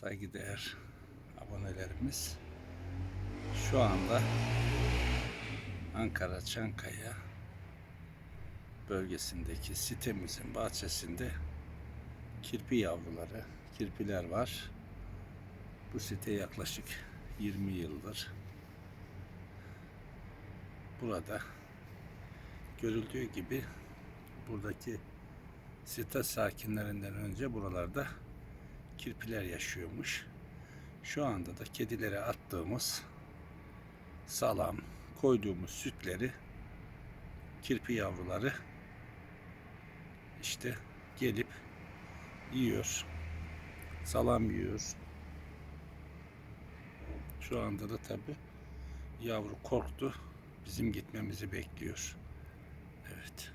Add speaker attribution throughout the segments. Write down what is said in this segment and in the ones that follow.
Speaker 1: saygıdeğer abonelerimiz şu anda Ankara Çankaya bölgesindeki sitemizin bahçesinde kirpi yavruları, kirpiler var. Bu site yaklaşık 20 yıldır burada görüldüğü gibi buradaki site sakinlerinden önce buralarda kirpiler yaşıyormuş. Şu anda da kedilere attığımız salam, koyduğumuz sütleri kirpi yavruları işte gelip yiyor. Salam yiyor. Şu anda da tabi yavru korktu. Bizim gitmemizi bekliyor. Evet.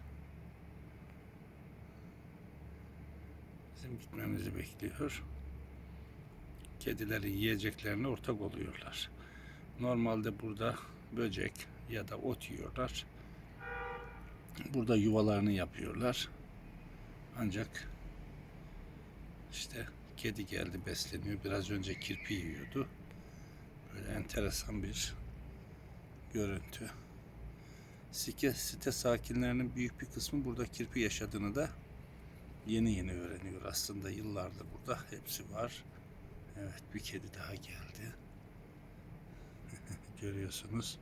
Speaker 1: Bizim gitmemizi bekliyor. Kedilerin yiyeceklerine ortak oluyorlar. Normalde burada böcek ya da ot yiyorlar. Burada yuvalarını yapıyorlar. Ancak işte kedi geldi besleniyor. Biraz önce kirpi yiyordu. Böyle enteresan bir görüntü. Site, site sakinlerinin büyük bir kısmı burada kirpi yaşadığını da yeni yeni öğreniyor. Aslında yıllardır burada hepsi var. Evet bir kedi daha geldi. Görüyorsunuz.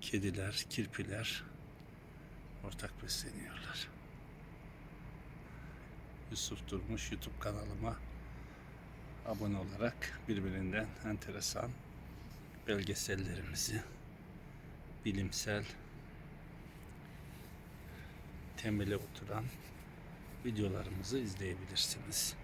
Speaker 1: Kediler, kirpiler ortak besleniyorlar. Yusuf Durmuş YouTube kanalıma abone olarak birbirinden enteresan belgesellerimizi bilimsel temele oturan videolarımızı izleyebilirsiniz.